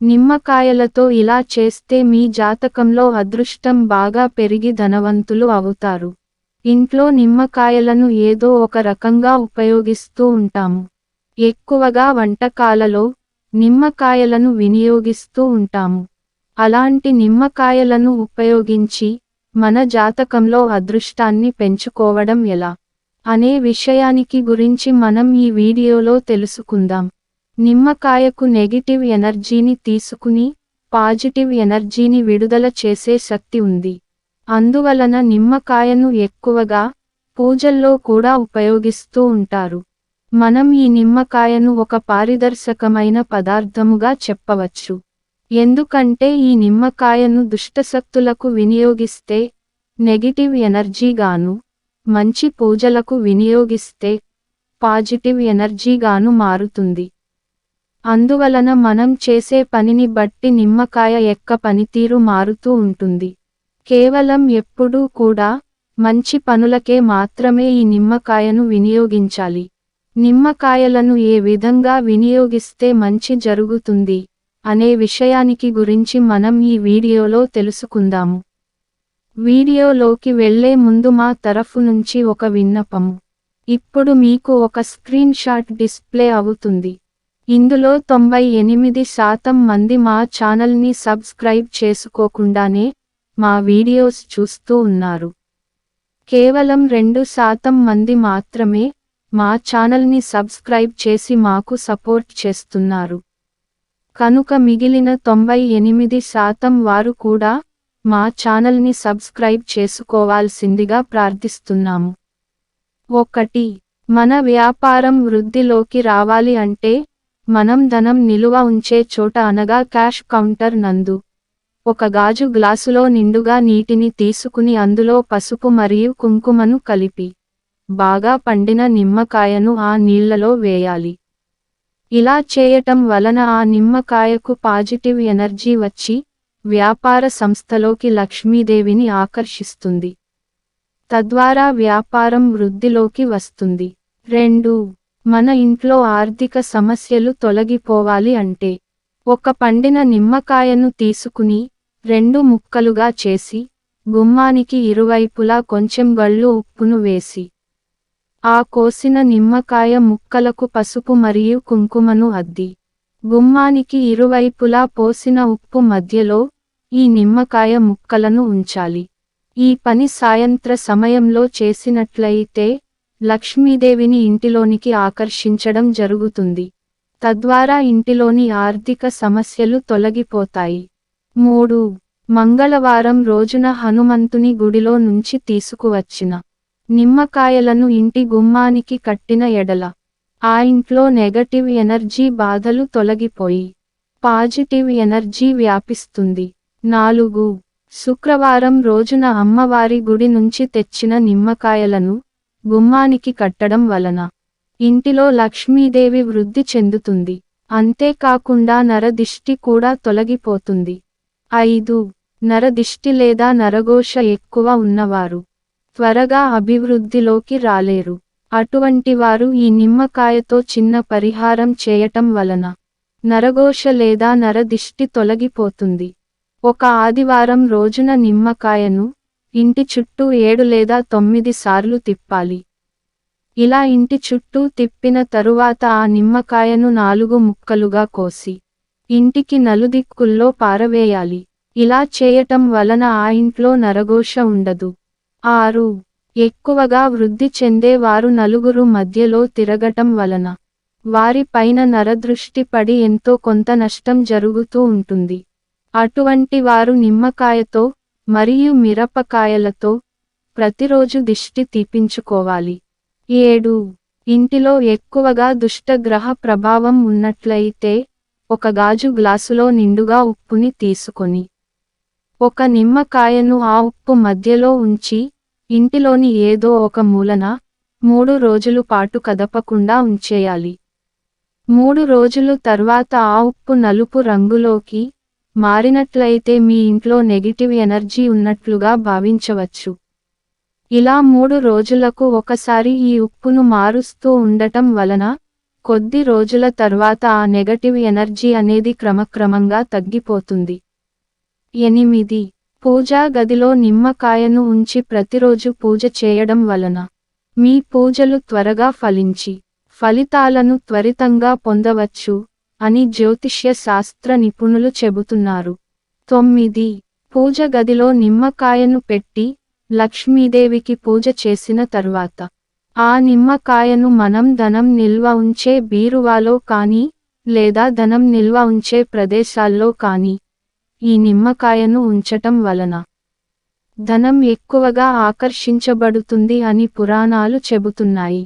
నిమ్మకాయలతో ఇలా చేస్తే మీ జాతకంలో అదృష్టం బాగా పెరిగి ధనవంతులు అవుతారు. ఇంట్లో నిమ్మకాయలను ఏదో ఒక రకంగా ఉపయోగిస్తూ ఉంటాము. ఎక్కువగా వంటకాలలో నిమ్మకాయలను వినియోగిస్తూ ఉంటాము. అలాంటి నిమ్మకాయలను ఉపయోగించి మన జాతకంలో అదృష్టాన్ని పెంచుకోవడం ఎలా? అనే విషయానికి గురించి మనం ఈ వీడియోలో తెలుసుకుందాం. నిమ్మకాయకు నెగిటివ్ ఎనర్జీని తీసుకుని పాజిటివ్ ఎనర్జీని విడుదల చేసే శక్తి ఉంది. అందువలన నిమ్మకాయను ఎక్కువగా పూజల్లో కూడా ఉపయోగిస్తూ ఉంటారు. మనం ఈ నిమ్మకాయను ఒక పారిదర్శకమైన పదార్థముగా చెప్పవచ్చు. ఎందుకంటే ఈ నిమ్మకాయను దుష్టశక్తులకు వినియోగిస్తే నెగిటివ్ ఎనర్జీగాను మంచి పూజలకు వినియోగిస్తే పాజిటివ్ ఎనర్జీగాను మారుతుంది. అందువలన మనం చేసే పనిని బట్టి నిమ్మకాయ ఎక్క పనితీరు మారుతూ ఉంటుంది. కేవలం ఎప్పుడూ కూడా మంచి పనులకే మాత్రమే ఈ నిమ్మకాయను వినియోగించాలి. నిమ్మకాయలను ఏ విధంగా వినియోగిస్తే మంచి జరుగుతుంది అనే విషయానికి గురించి మనం ఈ వీడియోలో తెలుసుకుందాము. వీడియోలోకి వెళ్ళే ముందు మా తరఫు నుంచి ఒక విన్నపము. ఇప్పుడు మీకు ఒక స్క్రీన్ షాట్ డిస్ప్లే అవుతుంది. ఇందులో తొంభై ఎనిమిది శాతం మంది మా ఛానల్ని సబ్స్క్రైబ్ చేసుకోకుండానే మా వీడియోస్ చూస్తూ ఉన్నారు. కేవలం రెండు శాతం మంది మాత్రమే మా ఛానల్ని సబ్స్క్రైబ్ చేసి మాకు సపోర్ట్ చేస్తున్నారు. కనుక మిగిలిన తొంభై ఎనిమిది శాతం వారు కూడా మా ఛానల్ని సబ్స్క్రైబ్ చేసుకోవాల్సిందిగా ప్రార్థిస్తున్నాము. ఒకటి మన వ్యాపారం వృద్ధిలోకి రావాలి అంటే మనం ధనం నిలువ ఉంచే చోట అనగా క్యాష్ కౌంటర్ నందు ఒక గాజు గ్లాసులో నిండుగా నీటిని తీసుకుని అందులో పసుపు మరియు కుంకుమను కలిపి బాగా పండిన నిమ్మకాయను ఆ నీళ్ళలో వేయాలి. ఇలా చేయటం వలన ఆ నిమ్మకాయకు పాజిటివ్ ఎనర్జీ వచ్చి వ్యాపార సంస్థలోకి లక్ష్మీదేవిని ఆకర్షిస్తుంది. తద్వారా వ్యాపారం వృద్ధిలోకి వస్తుంది. రెండు మన ఇంట్లో ఆర్థిక సమస్యలు తొలగిపోవాలి అంటే ఒక పండిన నిమ్మకాయను తీసుకుని రెండు ముక్కలుగా చేసి గుమ్మానికి ఇరువైపులా కొంచెం గళ్ళు ఉప్పును వేసి ఆ కోసిన నిమ్మకాయ ముక్కలకు పసుపు మరియు కుంకుమను అద్ది. గుమ్మానికి ఇరువైపులా పోసిన ఉప్పు మధ్యలో ఈ నిమ్మకాయ ముక్కలను ఉంచాలి. ఈ పని సాయంత్ర సమయంలో చేసినట్లయితే లక్ష్మీదేవిని ఇంటిలోనికి ఆకర్షించడం జరుగుతుంది. తద్వారా ఇంటిలోని ఆర్థిక సమస్యలు తొలగిపోతాయి. మూడు. మంగళవారం రోజున హనుమంతుని గుడిలో నుంచి తీసుకువచ్చిన నిమ్మకాయలను ఇంటి గుమ్మానికి కట్టిన ఎడల ఆ ఇంట్లో నెగటివ్ ఎనర్జీ బాధలు తొలగిపోయి పాజిటివ్ ఎనర్జీ వ్యాపిస్తుంది. నాలుగు. శుక్రవారం రోజున అమ్మవారి గుడి నుంచి తెచ్చిన నిమ్మకాయలను గుమ్మానికి కట్టడం వలన. ఇంటిలో లక్ష్మీదేవి వృద్ధి చెందుతుంది. అంతేకాకుండా నరదిష్టి కూడా తొలగిపోతుంది. ఐదు. నరదిష్టి లేదా నరఘోష ఎక్కువ ఉన్నవారు. త్వరగా అభివృద్ధిలోకి రాలేరు. అటువంటి వారు ఈ నిమ్మకాయతో చిన్న పరిహారం చేయటం వలన. నరఘోష లేదా నరదిష్టి తొలగిపోతుంది. ఒక ఆదివారం రోజున నిమ్మకాయను ఇంటి చుట్టూ ఏడు లేదా తొమ్మిది సార్లు తిప్పాలి. ఇలా ఇంటి చుట్టూ తిప్పిన తరువాత ఆ నిమ్మకాయను నాలుగు ముక్కలుగా కోసి ఇంటికి నలుదిక్కుల్లో పారవేయాలి. ఇలా చేయటం వలన ఆ ఇంట్లో నరఘోష ఉండదు. ఆరు ఎక్కువగా వృద్ధి చెందే వారు నలుగురు మధ్యలో తిరగటం వలన వారి పైన నరదృష్టి పడి ఎంతో కొంత నష్టం జరుగుతూ ఉంటుంది. అటువంటి వారు నిమ్మకాయతో మరియు మిరపకాయలతో ప్రతిరోజు దిష్టి తీపించుకోవాలి. ఏడు. ఇంటిలో ఎక్కువగా దుష్టగ్రహ ప్రభావం ఉన్నట్లయితే ఒక గాజు గ్లాసులో నిండుగా ఉప్పుని తీసుకొని ఒక నిమ్మకాయను ఆ ఉప్పు మధ్యలో ఉంచి ఇంటిలోని ఏదో ఒక మూలన మూడు రోజులు పాటు కదపకుండా ఉంచేయాలి. మూడు రోజులు తర్వాత ఆ ఉప్పు నలుపు రంగులోకి మారినట్లయితే మీ ఇంట్లో నెగిటివ్ ఎనర్జీ ఉన్నట్లుగా భావించవచ్చు. ఇలా మూడు రోజులకు ఒకసారి ఈ ఉప్పును మారుస్తూ ఉండటం వలన కొద్ది రోజుల తర్వాత ఆ నెగటివ్ ఎనర్జీ అనేది క్రమక్రమంగా తగ్గిపోతుంది. ఎనిమిది. పూజా గదిలో నిమ్మకాయను ఉంచి ప్రతిరోజు పూజ చేయడం వలన మీ పూజలు త్వరగా ఫలించి ఫలితాలను త్వరితంగా పొందవచ్చు. అని జ్యోతిష్య శాస్త్ర నిపుణులు చెబుతున్నారు. తొమ్మిది. పూజ గదిలో నిమ్మకాయను పెట్టి లక్ష్మీదేవికి పూజ చేసిన తర్వాత ఆ నిమ్మకాయను మనం ధనం నిల్వ ఉంచే బీరువాలో కానీ లేదా ధనం నిల్వ ఉంచే ప్రదేశాల్లో కానీ ఈ నిమ్మకాయను ఉంచటం వలన ధనం ఎక్కువగా ఆకర్షించబడుతుంది అని పురాణాలు చెబుతున్నాయి.